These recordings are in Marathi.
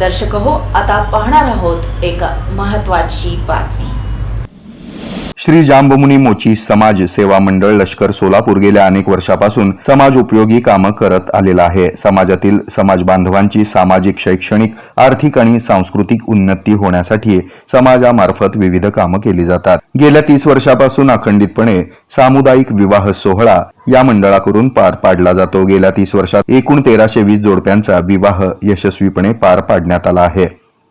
दर्शक हो आता पाहणार आहोत एक महत्वाची बातमी. श्री जांबमुनी मोची समाज सेवा मंडळ लष्कर सोलापूर गेल्या अनेक वर्षापासून समाज उपयोगी कामं करत आलेला आहे. समाजातील समाज बांधवांची सामाजिक शैक्षणिक आर्थिक आणि सांस्कृतिक उन्नती होण्यासाठी समाजामार्फत विविध कामं केली जातात. गेल्या तीस वर्षापासून अखंडितपणे सामुदायिक विवाह सोहळा या मंडळाकडून पार पाडला जातो. गेल्या तीस वर्षात एकूण तेराशे वीस जोडप्यांचा विवाह यशस्वीपणे पार पाडण्यात आला आहे.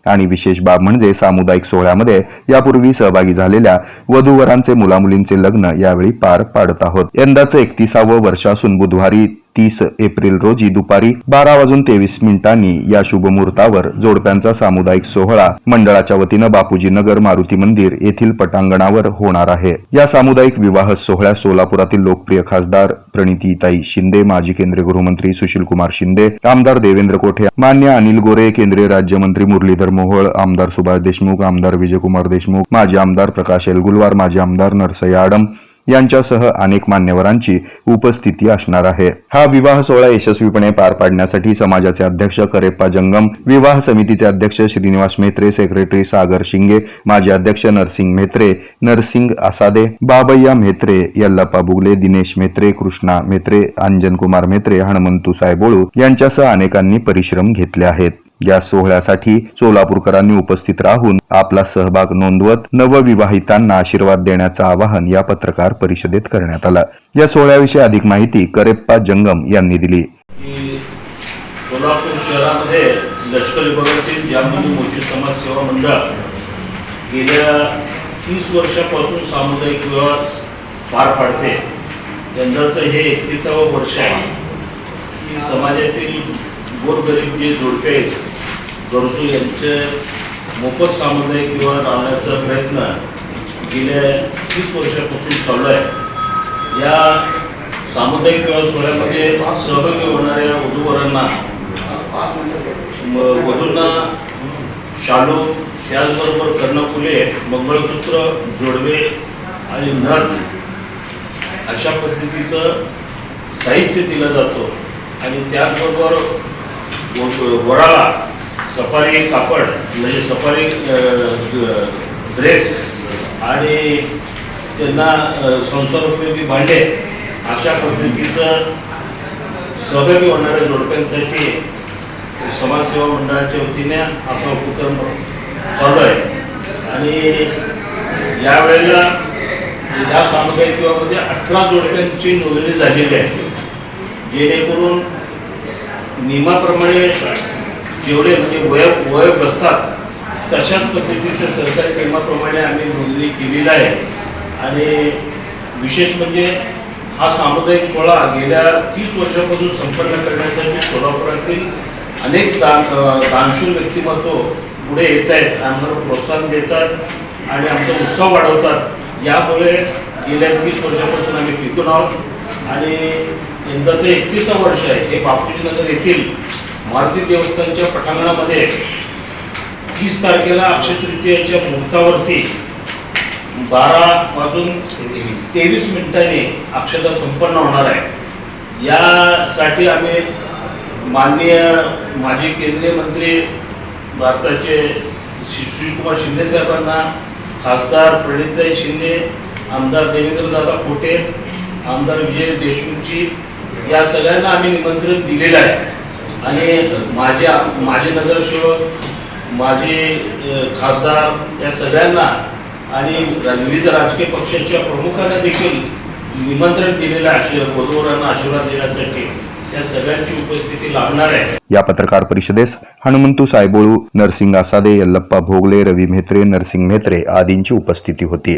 आणि विशेष बाब म्हणजे सामुदायिक सोहळ्यामध्ये यापूर्वी सहभागी झालेल्या वधूवरांचे मुलामुलींचे लग्न यावेळी पार पाडत आहोत. यंदाचं एकतीसावं वर्ष असून बुधवारी तीस एप्रिल रोजी दुपारी बारा वाजून तेवीस मिनिटांनी या शुभमुहूर्तावर जोडप्यांचा सामुदायिक सोहळा मंडळाच्या वतीनं बापूजी नगर मारुती मंदिर येथील पटांगणावर होणार आहे. या सामुदायिक विवाह सोहळ्यात सोलापुरातील लोकप्रिय खासदार प्रणितीताई शिंदे माजी केंद्रीय गृहमंत्री सुशीलकुमार शिंदे आमदार देवेंद्र कोठे मान्य अनिल गोरे केंद्रीय राज्यमंत्री मुरलीधर मोहोळ आमदार सुभाष देशमुख आमदार विजयकुमार देशमुख माजी आमदार प्रकाश एलगुलवार माजी आमदार नरसय्या आडम यांच्यासह अनेक मान्यवरांची उपस्थिती असणार आहे. हा विवाह सोहळा यशस्वीपणे पार पाडण्यासाठी समाजाचे अध्यक्ष करेप्पा जंगम विवाह समितीचे अध्यक्ष श्रीनिवास मेत्रे सेक्रेटरी सागर शिंगे माजी अध्यक्ष नरसिंग मेत्रे नरसिंग आसादे बाबय्या मेत्रे यल्लप्पा बुगले दिनेश मेत्रे कृष्णा मेत्रे अंजन कुमार मेत्रे हनुमंतू सायबोळू यांच्यासह अनेकांनी परिश्रम घेतले आहेत. या सोहळ्यासाठी सोलापूरकरांनी उपस्थित राहून आपला सहभाग नोंदवत नवविवाहितांना आशीर्वाद देण्याचं आवाहन या पत्रकार परिषदेत करण्यात आलं. या सोहळ्याविषयी अधिक माहिती करेप्पा जंगम यांनी दिली. सोलापूर शहरामध्ये लष्कर विभागातील ज्यामध्ये मोची समाज सेवा मंडळ गेल्या तीस वर्षापासून सामुदायिक विवाह पार पाडते. यंदाचं हे एकतीसावं वर्ष आहे. की समाजातील गोरगरीब जे जोडपे आहेत गरजू यांचे मोफत सामुदायिक किंवा राहण्याचा प्रयत्न गेल्या तीस वर्षापासून चालू आहे. या सामुदायिक विवाह सोहळ्यामध्ये सहभागी होणाऱ्या वधूवरांना वधूंना शालू त्याचबरोबर कर्णफुले मंगळसूत्र जोडवे आणि नथ अशा पद्धतीचं साहित्य दिलं जातं. आणि त्याचबरोबर व- वराला सफारी कापड म्हणजे सफारी ड्रेस आणि त्यांना संसारोपयोगी भांडे अशा पद्धतीचं सहभागी होणाऱ्या जोडप्यांसाठी समाजसेवा मंडळाच्या वतीने असा उपक्रम चालू आहे. आणि यावेळेला या सामुदायिक सेवामध्ये अठरा जोडप्यांची नोंदणी झालेली आहे. जेणेकरून नियमाप्रमाणे जेवढे म्हणजे वय वय बसतात तशाच पद्धतीचं सरकारी नियमाप्रमाणे आम्ही नोंदणी केलेली आहे. आणि विशेष म्हणजे हा सामुदायिक सोहळा गेल्या तीस वर्षापासून संपन्न करण्यासाठी सोलापुरातील अनेक दान दानशूर व्यक्तिमत्व पुढे येत आहेत आम्हाला प्रोत्साहन देतात आणि आमचा उत्साह वाढवतात. यामुळे गेल्या तीस वर्षापासून आम्ही टिकून आहोत. आणि यंदाचं एकतीसवं वर्ष आहे. हे बापूजी नगर येथील मारुती देवस्थानच्या पटांगणामध्ये तीस तारखेला अक्षय तृतीयाच्या मुहूर्तावरती बारा वाजून तेवीस मिनिटांनी अक्षता संपन्न होणार आहे. यासाठी आम्ही माननीय माजी केंद्रीय मंत्री भारताचे सुशीलकुमार शिंदे साहेबांना खासदार प्रणितताई शिंदे आमदार देवेंद्रदादा कोटे आमदार विजय देशमुखजी या सगळ्यांना आम्ही निमंत्रण दिलेलं आहे. आणि माझे माझे नगरसेवक माझे खासदार या सगळ्यांना आणि विविध राजकीय पक्षाच्या प्रमुखांना देखील निमंत्रण दिलेलं आशीर्वाद वधूवरांना आशीर्वाद देण्यासाठी त्या सगळ्यांची उपस्थिती लाभणार आहे. या पत्रकार परिषदेस हनुमंतू सायबोळू नरसिंग आसादे यल्लप्पा भोगले रवी म्हेत्रे नरसिंग म्हेत्रे आदींची उपस्थिती होती.